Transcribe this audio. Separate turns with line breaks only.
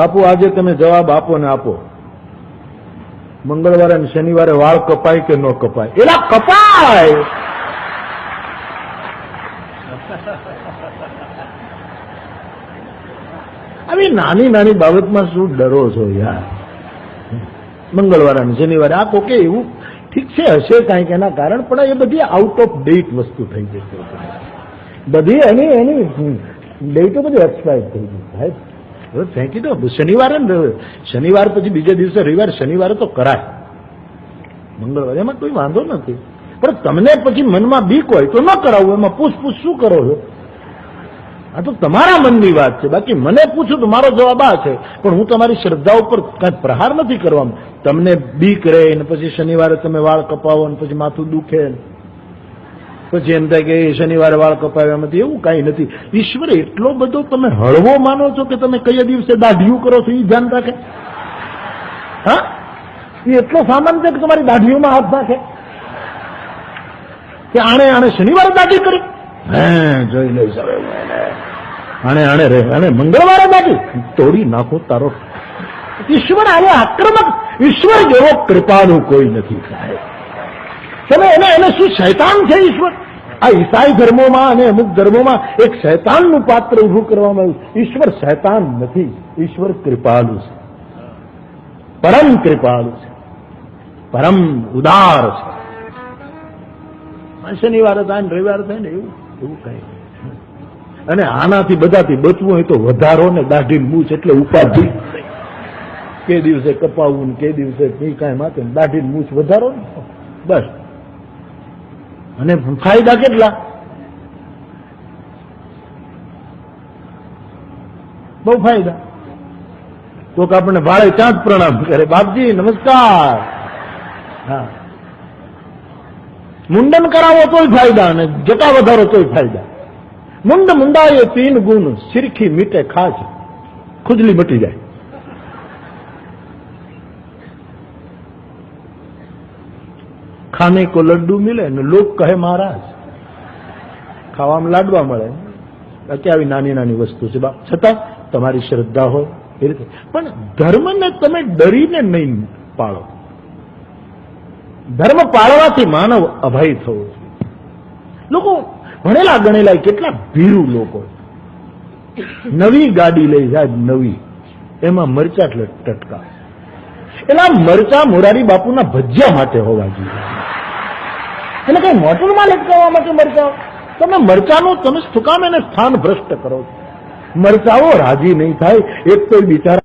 બાપુ, આજે તમે જવાબ આપો ને આપો. મંગળવારે અને શનિવારે વાળ કપાય કે ન કપાય? એલા કપાય! આવી નાની નાની બાબતમાં શું ડરો છો યાર? મંગળવારે અને શનિવારે આ કોકે એવું ઠીક છે, હશે કાંઈક એના કારણ, પણ એ બધી આઉટ ઓફ ડેટ વસ્તુ થઈ જશે બધી એની એની ડેટો બધી એક્સપાયર થઈ ગઈ સાહેબ ફેંકી દો શનિવારે ને શનિવાર પછી બીજા દિવસે રવિવાર, શનિવારે તો કરાય. મંગળવારે એમાં કોઈ વાંધો નથી. પણ તમને પછી મનમાં બીક હોય તો ન કરાવવું એમાં પૂછપૂછ શું કરો છો? આ તો તમારા મનની વાત છે. બાકી મને પૂછું તો મારો જવાબ આ છે. પણ હું તમારી શ્રદ્ધા ઉપર કાંઈ પ્રહાર નથી કરવામાં તમને બીક રહે ને પછી શનિવારે તમે વાળ કપાવો ને પછી માથું દુખે ને. પછી એમ થાય કે શનિવારે વાળ કપાવ્યા નથી, એવું કાંઈ નથી. ઈશ્વર એટલો બધો તમે હળવો માનો છો કે તમે કયા દિવસે દાઢિયું કરો છો એ ધ્યાન રાખે? હા? એ એટલો સામાન છે કે તમારી દાઢીઓમાં હાથ નાખે. કે આણે આણે શનિવારે દાઢી કરી. હે, જોઈ લઈશ હવે આણે આણે રે, આણે મંગળવારે દાઢી. તોડી નાખો તારો. ઈશ્વર આવો આક્રમક. ઈશ્વર જેવો કૃપાનું કોઈ નથી. સાહેબ. તમે એને એને શું શૈતાન છે ઈશ્વર? આ ઈસાઈ ધર્મોમાં અને અમુક ધર્મોમાં એક શૈતાનનું પાત્ર ઉભું કરવામાં આવ્યું ઈશ્વર શૈતાન નથી. ઈશ્વર કૃપાલુ છે. પરમ કૃપાલુ છે. પરમ ઉદાર છે. શનિવારે થાય ને રવિવારે થાય ને એવું? એવું કહે. અને આનાથી બધાથી બચવું હોય તો વધારો ને દાઢી મૂછ એટલે ઉપાધિ. કે દિવસે કપાવવું ને કે દિવસે કઈ કાંઈ માથે દાઢી મૂછ વધારો ને? બસ. અને ફાયદા કેટલા? બહુ ફાયદા. કોક આપણને ભાડે ત્યાં જ પ્રણામ કરે. બાપજી, નમસ્કાર. હા. મુંડન કરાવો તોય ફાયદા અને જટા વધારો તોય ફાયદા. મુંડ મુંડાએ તીન ગુણ. સિરખી મીટે ખાજ ખુજલી મટી જાય. ખાને કો લડ્ડુ મિલે ને લોક કહે મહારાજ. ખાવામાં લાડવા મળે. અત્યારે નાની નાની વસ્તુ છે. બાપ, છતાં તમારી શ્રદ્ધા હોય એ રીતે. પણ ધર્મને તમે ડરીને નહીં પાળો. ધર્મ પાળવાથી માનવ અભય થવો જોઈએ. લોકો ભણેલા ગણેલા કેટલા ભીરું લોકો નવી ગાડી લઈ જાય નવી. એમાં મરચા ટટકા. એના મરચા મોરારી બાપુના ભજ્યા માટે હોવા જોઈએ. એને કઈ મોટરમાં લટકાવવા માટે મરચા? તમે મરચાનું તમે શું કામ એને સ્થાન ભ્રષ્ટ કરો છો? મરચાઓ રાજી નહીં થાય. એક તો બિચારા